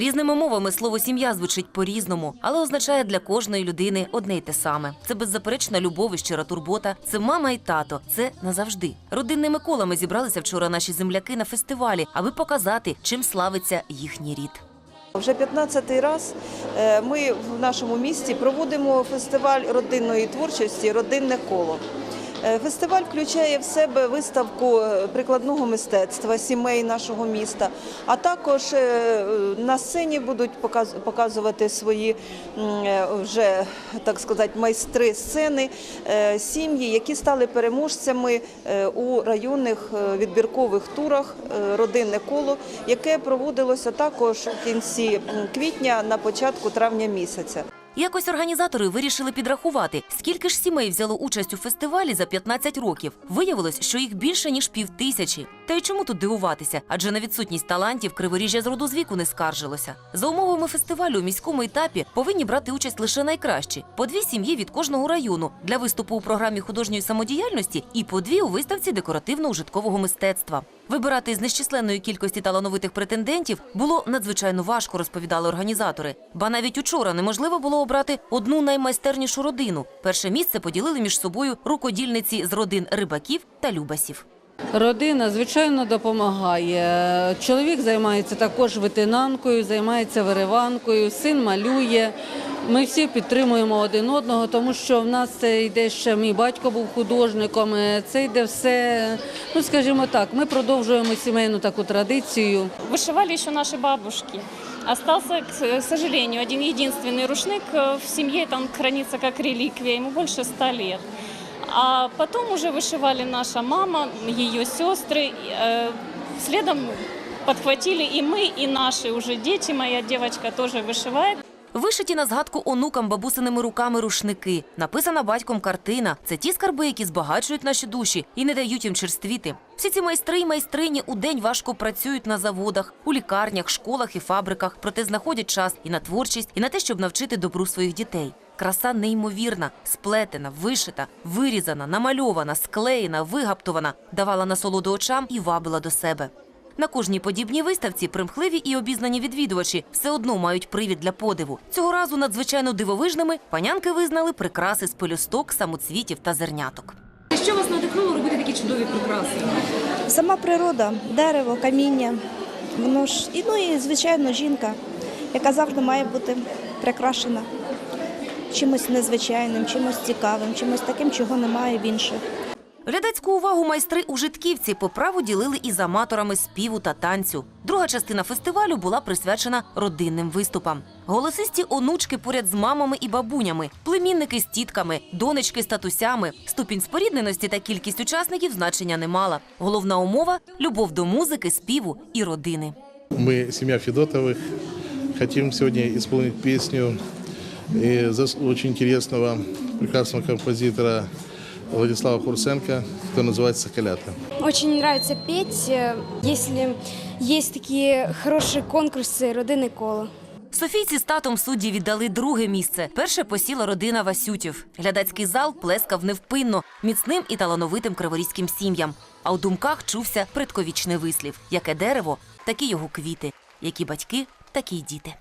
Різними мовами слово сім'я звучить по-різному, але означає для кожної людини одне й те саме. Це беззаперечна любов і щира турбота. Це мама і тато. Це назавжди. Родинними колами зібралися вчора наші земляки на фестивалі, аби показати, чим славиться їхній рід. Вже 15-й раз е, ми в нашому місті проводимо фестиваль родинної творчості Родинне коло. Е, Фестиваль включає в себе виставку е, прикладного мистецтва сімей нашого міста, а також е, на сцені будуть показ- показувати свої вже так сказати майстри сцени сім'ї, які стали переможцями у районних відбіркових турах Родинне коло, яке проводилося також в кінці квітня на початку травня місяця. Якось організатори вирішили підрахувати, скільки ж сімей взяло участь у фестивалі за 15 років. Виявилось, що їх більше ніж півтисячі. Та й чому тут дивуватися? Адже на відсутність талантів криворіжжя з роду з не скаржилося. За умовами фестивалю у міському етапі повинні брати участь лише найкращі по дві сім'ї від кожного району для виступу у програмі художньої самодіяльності і по дві у виставці декоративно-ужиткового мистецтва. Вибирати з нещисленної кількості талановитих претендентів було надзвичайно важко, розповідали організатори. Ба навіть учора неможливо було обрати одну наймайстернішу родину. Перше місце поділили між собою рукодільниці з родин рибаків та любасів. Родина, звичайно, допомагає. Чоловік займається також витинанкою, займається вириванкою, син малює. Ми всі підтримуємо один одного, тому що в нас це йде ще мій батько був художником. е, Це йде все, ну скажімо так, ми продовжуємо сімейну таку традицію. Вышивали еще наши бабушки. Остался, к сожалению, один единственный рушник э, в семье, там хранится как реликвия, ему больше ста лет. А потом уже вышивали наша мама, ее сестры. э, Следом подхватили и мы, и наши уже дети. Моя девочка тоже вышивает. Вишиті на згадку онукам бабусиними руками рушники. Написана батьком картина. Це ті скарби, які збагачують наші душі і не дають їм черствіти. Всі ці майстри й майстрині у день важко працюють на заводах, у лікарнях, школах і фабриках, проте знаходять час і на творчість, і на те, щоб навчити добру своїх дітей. Краса неймовірна, сплетена, вишита, вирізана, намальована, склеєна, вигаптована, давала насолоду очам і вабила до себе. На кожній подібній виставці примхливі і обізнані відвідувачі все одно мають привід для подиву. Цього разу надзвичайно дивовижними панянки визнали прикраси з пелюсток, самоцвітів та зерняток. Що вас надихнуло робити такі чудові прикраси? Сама природа, дерево, каміння, воно ж і ну і звичайно жінка, яка завжди має бути прикрашена чимось незвичайним, чимось цікавим, чимось таким, чого немає в інших. Глядацьку увагу майстри ужитківці по праву ділили із аматорами співу та танцю. Друга частина фестивалю була присвячена родинним виступам. Голосисті онучки поряд з мамами і бабунями, племінники з тітками, донечки з татусями. Ступінь спорідненості та кількість учасників значення не мала. Головна умова любов до музики, співу і родини. Мы, семья Федотовых, хотим сегодня исполнить песню э, зас- очень интересного, прекрасного композитора Владислава Хурсенко, которая называется «Соколята». Очень нравится петь, э, если есть такие хорошие конкурсы «Родинне коло». Софійці з татом судді віддали друге місце. Перше посіла родина Васютів. Глядацький зал плескав невпинно, міцним і талановитим криворізьким сім'ям. А у думках чувся предковічний вислів: яке дерево, такі його квіти, які батьки, такі й діти.